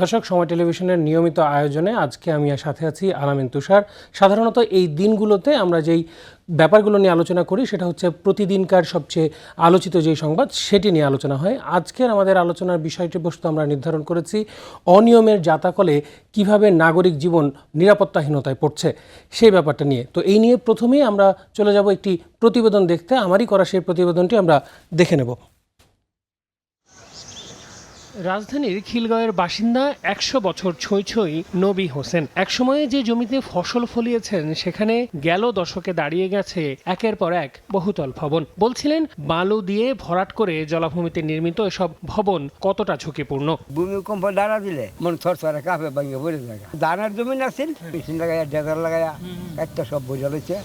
দর্শক, সময় টেলিভিশনের নিয়মিত আয়োজনে আজকে আমি আর সাথে আছি আলামিন তুষার। সাধারণত এই দিনগুলোতে আমরা যেই ব্যাপারগুলো নিয়ে আলোচনা করি, সেটা হচ্ছে প্রতিদিনকার সবচেয়ে আলোচিত যেই সংবাদ, সেটি নিয়ে আলোচনা হয়। আজকের আমাদের আলোচনার বিষয়টি বস্তু আমরা নির্ধারণ করেছি, অনিয়মের জাতাকলে কীভাবে নাগরিক জীবন নিরাপত্তাহীনতায় পড়ছে, সেই ব্যাপারটা নিয়ে। তো এই নিয়ে প্রথমেই আমরা চলে যাব একটি প্রতিবেদন দেখতে। আমারই করা সেই প্রতিবেদনটি আমরা দেখে নেব। রাজধানীর খিলগাঁওয়ের বাসিন্দা একশো বছর ছই ছই নবী হোসেন। একসময়ে যে জমিতে ফসল ফলিয়েছেন সেখানে গেল দশকে দাঁড়িয়ে গেছে একের পর এক বহুতল ভবন। বলছিলেন বালু দিয়ে ভরাট করে জলাভূমিতে নির্মিত এসব ভবন কতটা ঝুঁকিপূর্ণ? ভূমিকম্প দাঁড়া দিলে মন থর থরে কাঁপে ভাঙে পড়ে যায়। দানার জমি আছিল মেশিন লাগাইয়া ডেজার লাগাইয়া একটা সব বোঝা লইছে।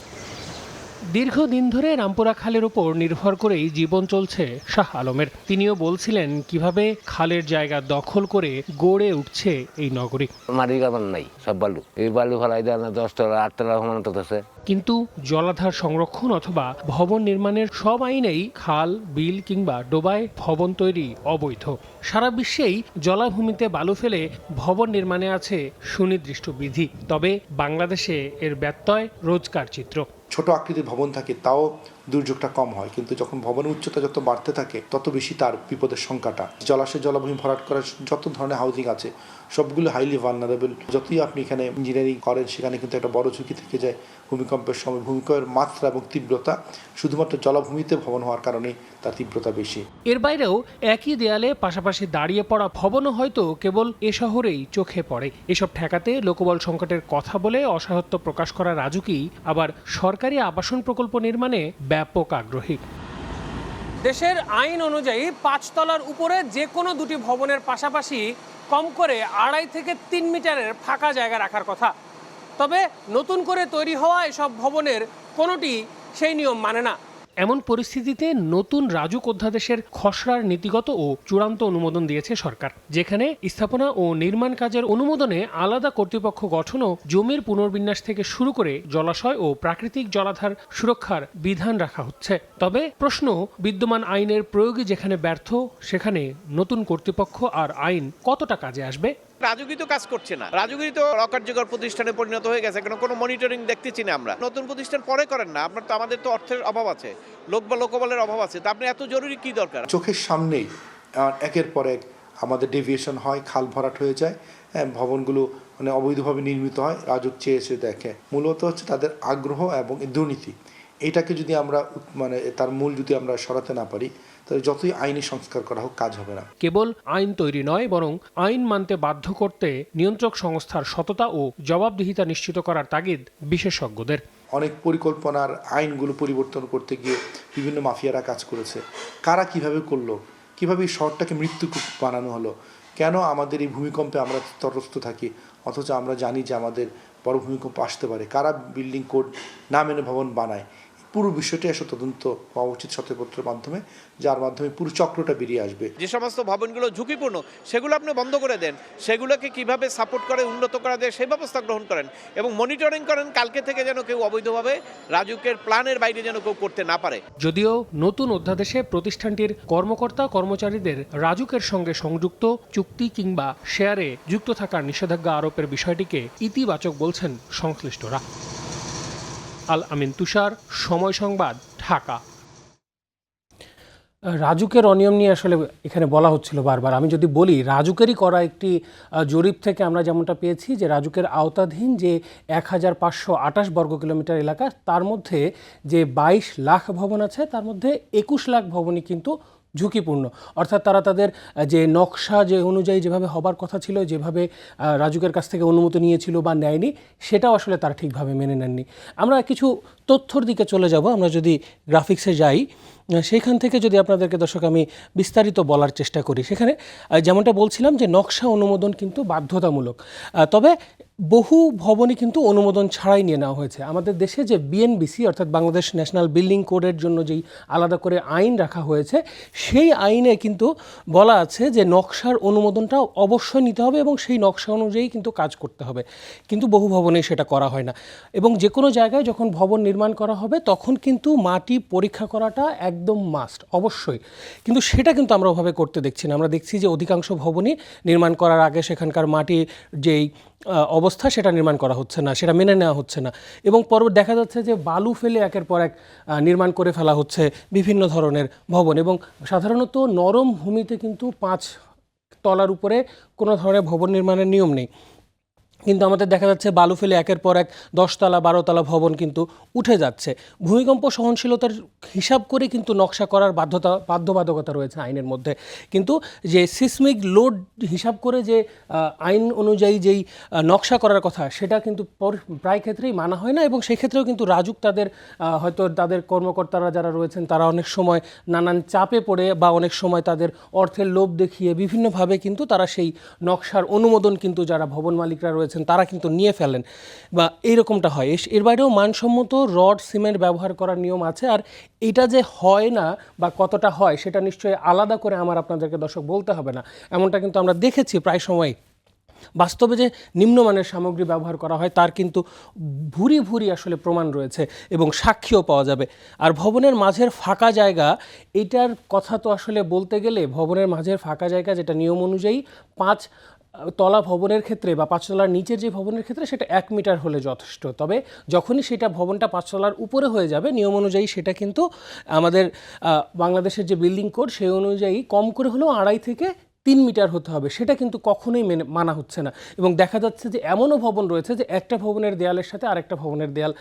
দীর্ঘদিন ধরে রামপুরা খালের উপর নির্ভর করেই জীবন চলছে শাহ আলমের। তিনিও বলছিলেন কীভাবে খালের জায়গা দখল করে গড়ে উঠছে এই নগরী? মাটি গাবান নাই সব বালু। এই বালু ফেলাই দেয় না দশতলা আটতলা সমান আছে। কিন্তু জলাধার সংরক্ষণ অথবা ভবন নির্মাণের সব আইনেই খাল বিল কিংবা ডোবায় ভবন তৈরি অবৈধ। সারা বিশ্বেই জলাভূমিতে বালু ফেলে ভবন নির্মাণে আছে সুনির্দিষ্ট বিধি। তবে বাংলাদেশে এর ব্যত্যয় রোজকার চিত্র। ছোট আকৃতির ভবন থাকে তাও দুর্যোগটা কম হয়। কিন্তু যখন ভবনের উচ্চতা যত বাড়তে থাকে, তত বেশি তার বিপদের সংখ্যাটা। জলাশয়, জলাভূমি ভরাট করার যত ধরনের হাউজিং আছে, সবগুলো হাইলি ভালনারেবল যতই আপনি এখানে ইঞ্জিনিয়ারিং করেন, সেখানে কিন্তু একটা বড় ঝুঁকি থেকে যায় ভূমিকম্পের সময়। ভূমিকম্পের মাত্রা এবং তীব্রতা শুধুমাত্র জলাভূমিতে ভবন হওয়ার কারণে তার তীব্রতা বেশি। এর বাইরেও একই দেয়ালে পাশাপাশি দাঁড়িয়ে পড়া ভবনও হয়তো কেবল এ শহরেই চোখে পড়ে। এসব ঠেকাতে লোকবল সংকটের কথা বলে অসহায়ত্ব প্রকাশ করা রাজুকি আবার সরকারি আবাসন প্রকল্প নির্মাণে ব্যাপক আগ্রহী। দেশের আইন অনুযায়ী পাঁচতলার উপরে যে কোনো দুটি ভবনের পাশাপাশি কম করে আড়াই থেকে তিন মিটারের ফাঁকা জায়গা রাখার কথা। তবে নতুন করে তৈরি হওয়া এসব ভবনের কোনোটি সেই নিয়ম মানে না। এমন পরিস্থিতিতে নতুন রাজুক অধ্যাদেশের খসড়ার নীতিগত ও চূড়ান্ত অনুমোদন দিয়েছে সরকার, যেখানে স্থাপনা ও নির্মাণ কাজের অনুমোদনে আলাদা কর্তৃপক্ষ গঠন ও জমির পুনর্বিন্যাস থেকে শুরু করে জলাশয় ও প্রাকৃতিক জলাধার সুরক্ষার বিধান রাখা হচ্ছে। তবে প্রশ্ন, বিদ্যমান আইনের প্রয়োগে যেখানে ব্যর্থ, সেখানে নতুন কর্তৃপক্ষ আর আইন কতটা কাজে আসবে? রাজুকি তো কাজ করছে না। রাজুগিরি তো অকার্যকর প্রতিষ্ঠানে পরিণত হয়ে গেছে কেন কোনো মনিটরিং দেখতেছি না আমরা। নতুন প্রতিষ্ঠান পরে করেন না আপনার তো আমাদের তো অর্থের অভাব আছে লোক বা লোকবলের অভাব আছে। তা আপনি এত জরুরি কি দরকার? চোখের সামনেই একের পর এক আমাদের ডেভিয়েশন হয় খাল ভরাট হয়ে যায় হ্যাঁ, ভবনগুলো মানে অবৈধভাবে নির্মিত হয় রাজুক চেয়ে এসে দেখে। মূলত হচ্ছে তাদের আগ্রহ এবং দুর্নীতি। এটাকে যদি আমরা মানে তার মূল যদি আমরা সরাতে না পারি তাহলে যতই আইনি সংস্কার করা হোক কাজ হবে না। কেবল আইন তৈরি নয় বরং আইন মানতে বাধ্য করতে নিয়ন্ত্রক সংস্থার সততা ও জবাবদিহিতা নিশ্চিত করার তাগিদ বিশেষজ্ঞদের। অনেক পরিকল্পনার আইনগুলো পরিবর্তন করতে গিয়ে বিভিন্ন মাফিয়ারা কাজ করেছে। কারা কীভাবে করল? কীভাবে এই শহরটাকে মৃত্যুকূপ বানানো হলো? কেন আমাদের এই ভূমিকম্পে আমরা তটস্থ থাকি? অথচ আমরা জানি যে আমাদের বড় ভূমিকম্প আসতে পারে। কারা বিল্ডিং কোড না মেনে ভবন বানায়? পুরো বিষয়টি আসলে তদন্ত হওয়া উচিত সতর্কতার মাধ্যমে যার মাধ্যমে পুরো চক্রটা বেরিয়ে আসবে। যে সমস্ত ভবনগুলো ঝুঁকিপূর্ণ সেগুলো আপনি বন্ধ করে দেন। সেগুলোকে কীভাবে সাপোর্ট করে উন্নত করা যায় সেই ব্যবস্থা গ্রহণ করেন এবং মনিটরিং করেন কালকে থেকে যেন কেউ অবৈধভাবে রাজুকের প্ল্যানের বাইরে যেন কেউ করতে না পারে। যদিও নতুন অধ্যাদেশে প্রতিষ্ঠানটির কর্মকর্তা কর্মচারীদের রাজুকের সঙ্গে সংযুক্ত চুক্তি কিংবা শেয়ারে যুক্ত থাকার নিষেধাজ্ঞা আরোপের বিষয়টিকে ইতিবাচক বলছেন সংশ্লিষ্টরা। আল আমিন তুষার, সময় সংবাদ, ঢাকা। রাজুকের অনিয়ম নিয়ে আসলে এখানে বলা হচ্ছিল বারবার। আমি যদি বলি, রাজুকেরই করা একটি জরিপ থেকে আমরা যেমনটা পেয়েছি যে রাজুকের আওতাধীন যে এক হাজার পাঁচশো আটাশ বর্গ কিলোমিটার এলাকা, তার মধ্যে যে বাইশ লাখ ভবন আছে, তার মধ্যে একুশ লাখ ভবনই কিন্তু ঝুঁকিপূর্ণ। অর্থাৎ তারা তাদের যে নকশা যে অনুযায়ী যেভাবে হবার কথা ছিল, যেভাবে রাজুকের কাছ থেকে অনুমতি নিয়েছিল বা নেয়নি, সেটাও আসলে তারা ঠিকভাবে মেনে নেননি। আমরা কিছু তথ্যর দিকে চলে যাব, আমরা যদি গ্রাফিক্সে যাই সেইখান থেকে যদি আপনাদেরকে দর্শক আমি বিস্তারিত বলার চেষ্টা করি। সেখানে যেমনটা বলছিলাম যে নকশা অনুমোদন কিন্তু বাধ্যতামূলক। তবে বহু ভবনই কিন্তু অনুমোদন ছাড়াই নিয়ে নেওয়া হয়েছে। আমাদের দেশে যে বিএনবিসি অর্থাৎ বাংলাদেশ ন্যাশনাল বিল্ডিং কোডের জন্য যেই আলাদা করে আইন রাখা হয়েছে, সেই আইনে কিন্তু বলা আছে যে নকশার অনুমোদনটা অবশ্যই নিতে হবে এবং সেই নকশা অনুযায়ী কিন্তু কাজ করতে হবে। কিন্তু বহু ভবনে সেটা করা হয় না। এবং যে কোনো জায়গায় যখন ভবন নির্মাণ নির্মাণ করা হবে, তখন কিন্তু মাটি পরীক্ষা করাটা একদম মাস্ট অবশ্যই। কিন্তু সেটা কিন্তু আমরা ওভাবে করতে দেখছি না। আমরা দেখছি যে অধিকাংশ ভবনই নির্মাণ করার আগে সেখানকার মাটি যেই অবস্থা সেটা নির্মাণ করা হচ্ছে না, সেটা মেনে নেওয়া হচ্ছে না। এবং পর দেখা যাচ্ছে যে বালু ফেলে একের পর এক নির্মাণ করে ফেলা হচ্ছে বিভিন্ন ধরনের ভবন। এবং সাধারণত নরম ভূমিতে কিন্তু পাঁচ তলার উপরে কোনো ধরনের ভবন নির্মাণের নিয়ম নেই। কিন্তু আমাদের দেখা যাচ্ছে বালু ফেলে একের পর এক দশতলা, বারোতলা ভবন কিন্তু উঠে যাচ্ছে। ভূমিকম্প সহনশীলতার হিসাব করে কিন্তু নকশা করার বাধ্যতা, বাধ্যবাধকতা রয়েছে আইনের মধ্যে। কিন্তু যে সিসমিক লোড হিসাব করে যে আইন অনুযায়ী যেই নকশা করার কথা, সেটা কিন্তু প্রায় ক্ষেত্রেই মানা হয় না এবং সেই ক্ষেত্রেও কিন্তু রাজুক তাদের হয়তো তাদের কর্মকর্তারা যারা রয়েছেন, তারা অনেক সময় নানান চাপে পড়ে বা অনেক সময় তাদের অর্থের লোভ দেখিয়ে বিভিন্নভাবে কিন্তু তারা সেই নকশার অনুমোদন কিন্তু যারা ভবন মালিকরা রয়েছেন তারা কিন্তু নিয়ে ফেলেন। বা এইরকমটা হয়। এর বাইরেও মানসম্মত রড, সিমেন্ট ব্যবহার করার নিয়ম আছে। আর এটা যে হয় না বা কতটা হয়, সেটা নিশ্চয়ই আলাদা করে আমার আপনাদেরকে দর্শক বলতে হবে না। এমনটা কিন্তু আমরা দেখেছি প্রায় সময় বাস্তবে যে নিম্নমানের সামগ্রী ব্যবহার করা হয়, তার কিন্তু ভুরি ভুরি আসলে প্রমাণ রয়েছে এবং সাক্ষীও পাওয়া যাবে। আর ভবনের মাঝের ফাঁকা জায়গা, এটার কথা তো আসলে বলতে গেলে ভবনের মাঝের ফাঁকা জায়গা যেটা নিয়ম অনুযায়ী পাঁচ তলা ভবনের ক্ষেত্রে বা পাঁচতলার নিচের যে ভবনের ক্ষেত্রে সেটা এক মিটার হলে যথেষ্ট। তবে যখনই সেটা ভবনটা পাঁচতলার উপরে হয়ে যাবে, নিয়ম অনুযায়ী সেটা কিন্তু আমাদের বাংলাদেশের যে বিল্ডিং কোড সেই অনুযায়ী কম করে হলেও আড়াই থেকে তিন মিটার হতে হবে, সেটা কিন্তু কখনোই মেনে, মানা হচ্ছে না। এবং দেখা যাচ্ছে যে এমনও ভবন রয়েছে যে একটা ভবনের দেয়ালের সাথে আরেকটা ভবনের দেয়াল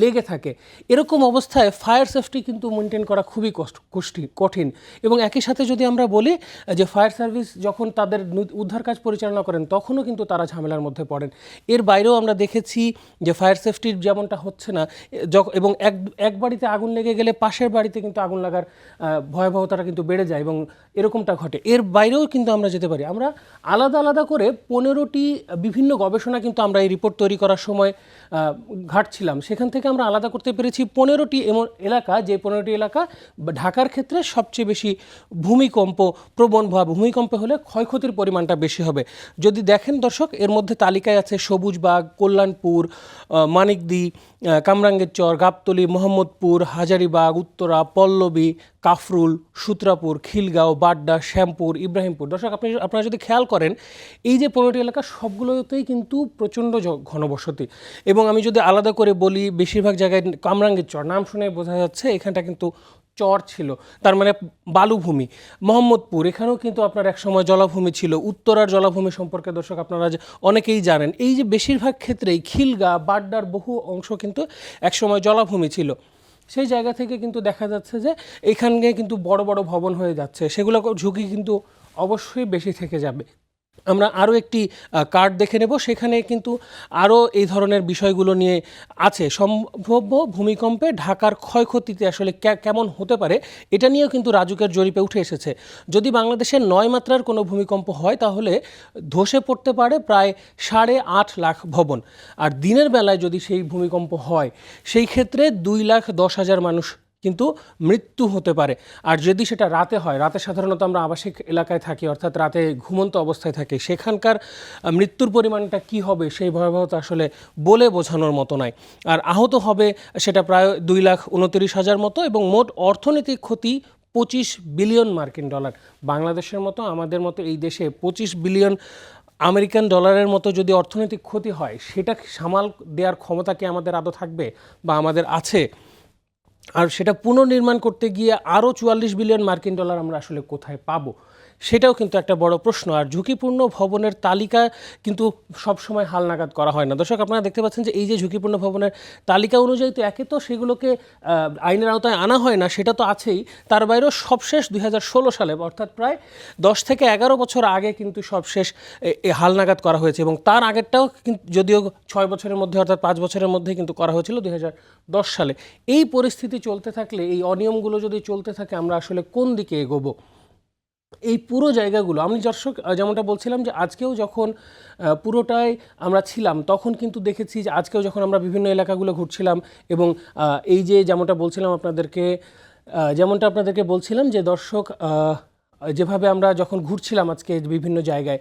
লেগে থাকে। এরকম অবস্থায় ফায়ার সেফটি কিন্তু মেনটেন করা খুবই কষ্ট, কষ্টি, কঠিন। এবং একই সাথে যদি আমরা বলি যে ফায়ার সার্ভিস যখন তাদের উদ্ধার কাজ পরিচালনা করেন, তখনও কিন্তু তারা ঝামেলার মধ্যে পড়েন। এর বাইরেও আমরা দেখেছি যে ফায়ার সেফটির যেমনটা হচ্ছে না এবং এক এক বাড়িতে আগুন লেগে গেলে পাশের বাড়িতে কিন্তু আগুন লাগার ভয়াবহতাটা কিন্তু বেড়ে যায় এবং এরকমটা ঘটে। এর বাইরেও কিন্তু আমরা যেতে পারি। আমরা আলাদা আলাদা করে পনেরোটি বিভিন্ন গবেষণা কিন্তু আমরা এই রিপোর্ট তৈরি করার সময় ঘাটছিলাম। সেখান থেকে আমরা আলাদা করতে পেরেছি পনেরোটি এমন এলাকা যে পনেরোটি এলাকা ঢাকার ক্ষেত্রে সবচেয়ে বেশি ভূমিকম্প প্রবণ বা ভূমিকম্পে হলে ক্ষয়ক্ষতির পরিমাণটা বেশি হবে। যদি দেখেন দর্শক এর মধ্যে তালিকায় আছে সবুজবাগ কল্যাণপুর মানিকদি আহ, কামরাঙ্গের চর গাবতলী মোহাম্মদপুর হাজারিবাগ উত্তরা পল্লবী কাফরুল সুত্রাপুর খিলগাঁও বাড্ডা শ্যামপুর ইব্রাহিমপুর। দর্শক, আপনি আপনারা যদি খেয়াল করেন, এই যে পনেরোটি এলাকা, সবগুলোতেই কিন্তু প্রচণ্ড ঘনবসতি। এবং আমি যদি আলাদা করে বলি, বেশিরভাগ জায়গায় কামরাঙ্গের চর নাম শুনে বোঝা যাচ্ছে, এখানটা কিন্তু চর ছিল। তার মানে বালুভূমি। মোহাম্মদপুর, এখানেও কিন্তু আপনার একসময় জলাভূমি ছিল। উত্তরার জলাভূমি সম্পর্কে দর্শক, আপনারা অনেকেই জানেন। এই যে বেশিরভাগ ক্ষেত্রেই খিলগা, বাড্ডার বহু অংশ কিন্তু একসময় জলাভূমি ছিল। সেই জায়গা থেকে কিন্তু দেখা যাচ্ছে যে, এখানে কিন্তু বড় বড় ভবন হয়ে যাচ্ছে। সেগুলো ঝুঁকি কিন্তু অবশ্যই বেশি থেকে যাবে। আমরা আরও একটি কার্ড দেখে নেব। সেখানে কিন্তু আরও এই ধরনের বিষয়গুলো নিয়ে আছে। সম্ভাব্য ভূমিকম্পে ঢাকার ক্ষয়ক্ষতিতে আসলে কেমন হতে পারে, এটা নিয়েও কিন্তু রাজুকের জরিপে উঠে এসেছে। যদি বাংলাদেশের নয় মাত্রার কোনো ভূমিকম্প হয়, তাহলে ধসে পড়তে পারে প্রায় সাড়ে আট লাখ ভবন। আর দিনের বেলায় যদি সেই ভূমিকম্প হয়, সেই ক্ষেত্রে দুই লাখ দশ হাজার মানুষ কিন্তু মৃত্যু হতে পারে। আর যদি সেটা রাতে হয়, রাতে সাধারণত আমরা আবাসিক এলাকায় থাকি, অর্থাৎ রাতে ঘুমন্ত অবস্থায় থাকি, সেখানকার মৃত্যুর পরিমাণটা কি হবে সেই ভয়াবহতা আসলে বলে বোঝানোর মতো নয়। আর আহত হবে সেটা প্রায় দুই লাখ উনতিরিশ হাজার মতো এবং মোট অর্থনৈতিক ক্ষতি পঁচিশ বিলিয়ন মার্কিন ডলার। বাংলাদেশের মতো, আমাদের মতো এই দেশে পঁচিশ বিলিয়ন আমেরিকান ডলারের মতো যদি অর্থনৈতিক ক্ষতি হয়, সেটা সামাল দেওয়ার ক্ষমতা কি আমাদের আদৌ থাকবে বা আমাদের আছে? আর সেটা পুনর্নির্মাণ করতে গিয়ে আরও চুয়াল্লিশ বিলিয়ন মার্কিন ডলার আমরা আসলে কোথায় পাবো? সেটাও কিন্তু একটা বড় প্রশ্ন। আর ঝুঁকিপূর্ণ ভবনের তালিকা কিন্তু সবসময় হালনাগাদ করা হয় না। দর্শক, আপনারা দেখতে পাচ্ছেন যে এই যে ঝুঁকিপূর্ণ ভবনের তালিকা অনুযায়ী তো একে তো সেগুলোকে আইনের আওতায় আনা হয় না, সেটা তো আছেই। তার বাইরেও সবশেষ দুই হাজার ষোলো সালে, অর্থাৎ প্রায় দশ থেকে এগারো বছর আগে কিন্তু সবশেষ হালনাগাদ করা হয়েছে। এবং তার আগেরটাও কিন্তু যদিও ছয় বছরের মধ্যে, অর্থাৎ পাঁচ বছরের মধ্যে কিন্তু করা হয়েছিল দুই সালে। এই পরিস্থিতি চলতে থাকলে, এই অনিয়মগুলো যদি চলতে থাকে, আমরা আসলে কোন দিকে এগোবো? এই পুরো জায়গাগুলো, আমি দর্শক যেমনটা বলছিলাম যে আজকেও যখন পুরোটাই আমরা ছিলাম, তখন কিন্তু দেখেছি যে আজকেও যখন আমরা বিভিন্ন এলাকাগুলো ঘুরছিলাম এবং এই যে যেমনটা বলছিলাম আপনাদেরকে যেমনটা আপনাদেরকে বলছিলাম যে দর্শক যেভাবে আমরা যখন ঘুরছিলাম আজকে বিভিন্ন জায়গায়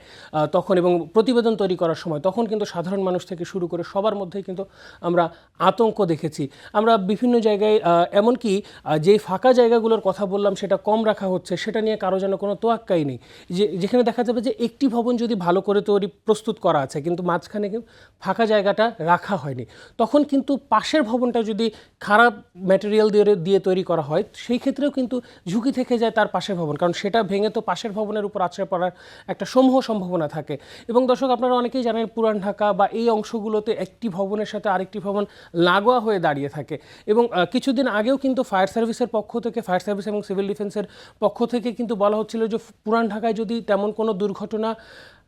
তখন এবং প্রতিবেদন তৈরি করার সময়, তখন কিন্তু সাধারণ মানুষ থেকে শুরু করে সবার মধ্যেই কিন্তু আমরা আতঙ্ক দেখেছি। আমরা বিভিন্ন জায়গায় এমনকি যে ফাঁকা জায়গাগুলোর কথা বললাম সেটা কম রাখা হচ্ছে, সেটা নিয়ে কারও যেন কোনো তোয়াক্কাই নেই। যে, যেখানে দেখা যাবে যে একটি ভবন যদি ভালো করে তৈরি, প্রস্তুত করা আছে, কিন্তু মাঝখানে ফাঁকা জায়গাটা রাখা হয়নি। তখন কিন্তু পাশের ভবনটা যদি খারাপ ম্যাটেরিয়াল দিয়ে দিয়ে তৈরি করা হয়, সেই ক্ষেত্রেও কিন্তু ঝুঁকি থেকে যায় তার পাশের ভবন, কারণ সেটা ভেঙে তো পাশের ভবনের উপর আছড়ে পড়ার একটা সমূহ সম্ভাবনা থাকে। এবং দর্শক, আপনারা অনেকেই জানেন পুরান ঢাকা বা এই অংশগুলোতে একটি ভবনের সাথে আরেকটি ভবন লাগোয়া হয়ে দাঁড়িয়ে থাকে। এবং কিছুদিন আগেও কিন্তু ফায়ার সার্ভিসের পক্ষ থেকে, ফায়ার সার্ভিস এবং সিভিল ডিফেন্সের পক্ষ থেকে কিন্তু বলা হচ্ছিল যে পুরান ঢাকায় যদি তেমন কোনো দুর্ঘটনা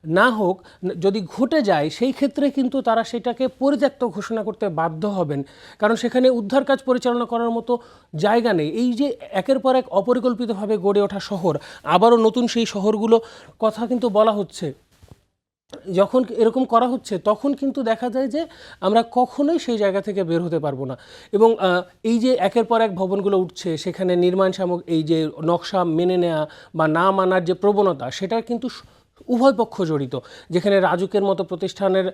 না হোক যদি ঘটে যায়, সেই ক্ষেত্রে কিন্তু তারা সেটাকে পরিত্যক্ত ঘোষণা করতে বাধ্য হবেন। কারণ সেখানে উদ্ধার কাজ পরিচালনা করার মতো জায়গা নেই। এই যে একের পর এক অপরিকল্পিতভাবে গড়ে ওঠা শহর, আবারও নতুন সেই শহরগুলো কথা কিন্তু বলা হচ্ছে। যখন এরকম করা হচ্ছে, তখন কিন্তু দেখা যায় যে আমরা কখনোই সেই জায়গা থেকে বের হতে পারব না। এবং এই যে একের পর এক ভবনগুলো উঠছে, সেখানে নির্মাণ সামগ্রী, এই যে নকশা মেনে নেওয়া বা না মানার যে প্রবণতা, সেটা কিন্তু উভয় পক্ষ জড়িত। যেখানে রাজুকের মতো প্রতিষ্ঠানের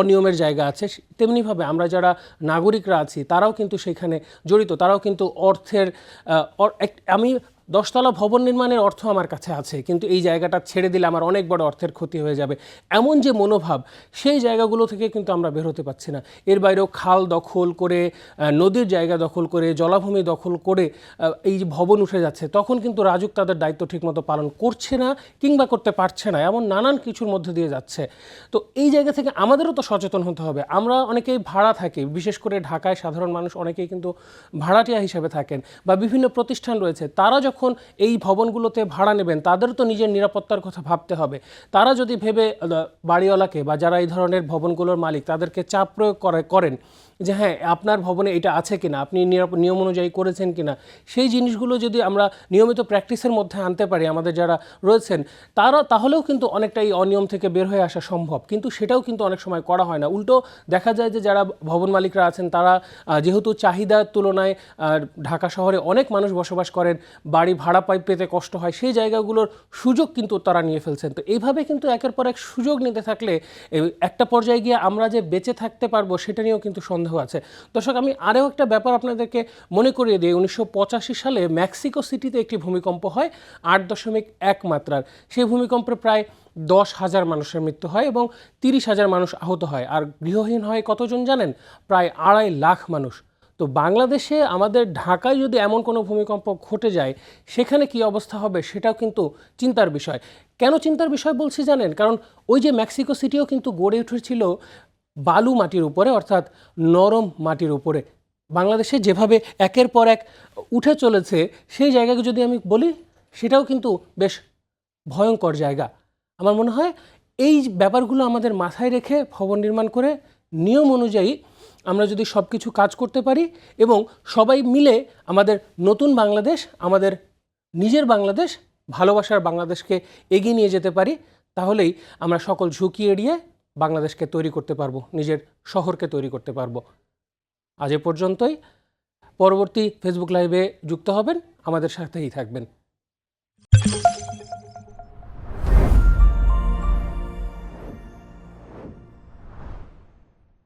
অনিয়মের জায়গা আছে তেমনিভাবে আমরা যারা নাগরিকরা আছি, তারাও কিন্তু সেখানে জড়িত। তারাও কিন্তু অর্থের আমি দশতলা ভবন নির্মাণের অর্থ আমার কাছে আছে, কিন্তু এই জায়গাটা ছেড়ে দিলে আমার অনেক বড় অর্থের ক্ষতি হয়ে যাবে। এমন যে মনোভাব, সেই জায়গাগুলো থেকে কিন্তু আমরা বের হতে পারছি না। এর বাইরেও খাল দখল করে নদীর জায়গা দখল করে, জলাভূমি দখল করে এই যে ভবন উঠে যাচ্ছে, তখন কিন্তু রাজুক তাদের দায়িত্ব ঠিকমতো পালন করছে না কিংবা করতে পারছে না, এমন নানান কিছুর মধ্যে দিয়ে যাচ্ছে। তো এই জায়গা থেকে আমাদেরও তো সচেতন হতে হবে। আমরা অনেকেই ভাড়া থাকি, বিশেষ করে ঢাকায় সাধারণ মানুষ অনেকেই কিন্তু ভাড়াটিয়া হিসেবে থাকেন বা বিভিন্ন প্রতিষ্ঠান রয়েছে, তারা যখন এই ভবনগুলোতে ভাড়া নেবেন তাদের তো নিজের নিরাপত্তার কথা ভাবতে হবে। তারা যদি ভেবে বাড়িওয়ালাকে বা যারা এই ধরনের ভবনগুলোর মালিক, তাদেরকে চাপ প্রয়োগ করে, করেন যে হ্যাঁ আপনার ভবনে এটা আছে কিনা, আপনি নিয়ম অনুযায়ী করেছেন কিনা, সেই জিনিসগুলো যদি আমরা নিয়মিত প্র্যাকটিসের মধ্যে আনতে পারি, আমাদের যারা রয়েছেন, তারা তাহলেও কিন্তু অনেকটা এই অনিয়ম থেকে বের হয়ে আসা সম্ভব। কিন্তু সেটাও কিন্তু অনেক সময় করা হয় না। উল্টো দেখা যায় যে যারা ভবন মালিকরা আছেন, তারা যেহেতু চাহিদার তুলনায় ঢাকা শহরে অনেক মানুষ বসবাস করেন, বাড়ি ভাড়া পাই, পেতে কষ্ট হয়, সেই জায়গাগুলোর সুযোগ কিন্তু তারা নিয়ে ফেলছেন। তো এইভাবে কিন্তু একের পর এক সুযোগ নিতে থাকলে একটা পর্যায়ে গিয়ে আমরা যে বেঁচে থাকতে পারব, সেটা নিয়েও কিন্তু সন্দেহ আছে। দর্শক, আমি আরও একটা ব্যাপার আপনাদেরকে মনে করিয়ে দিই। উনিশশো পঁচাশি সালে মেক্সিকো সিটিতে একটি ভূমিকম্প হয়, আট দশমিক এক মাত্রার। সেই ভূমিকম্পে প্রায় দশ হাজার মানুষের মৃত্যু হয় এবং তিরিশ হাজার মানুষ আহত হয়। আর গৃহহীন হয় কতজন জানেন? প্রায় আড়াই লাখ মানুষ। তো বাংলাদেশে আমাদের ঢাকায় যদি এমন কোনো ভূমিকম্প ঘটে যায়, সেখানে কি অবস্থা হবে সেটাও কিন্তু চিন্তার বিষয়। কেন চিন্তার বিষয় বলছি জানেন? কারণ ওই যে মেক্সিকো সিটিও কিন্তু গড়ে উঠেছিল বালু মাটির উপরে, অর্থাৎ নরম মাটির উপরে। বাংলাদেশে যেভাবে একের পর এক উঠে চলেছে, সেই জায়গাকে যদি আমি বলি, সেটাও কিন্তু বেশ ভয়ঙ্কর জায়গা। আমার মনে হয় এই ব্যাপারগুলো আমাদের মাথায় রেখে ভবন নির্মাণ করে নিয়ম অনুযায়ী আমরা যদি সব কিছু কাজ করতে পারি এবং সবাই মিলে আমাদের নতুন বাংলাদেশ, আমাদের নিজের বাংলাদেশ, ভালোবাসার বাংলাদেশকে এগিয়ে নিয়ে যেতে পারি, তাহলেই আমরা সকল ঝুঁকি এড়িয়ে বাংলাদেশকে তৈরি করতে পারব, নিজের শহরকে তৈরি করতে পারব। আজ এ পর্যন্তই। পরবর্তী ফেসবুক লাইভে যুক্ত হবেন, আমাদের সাথেই থাকবেন।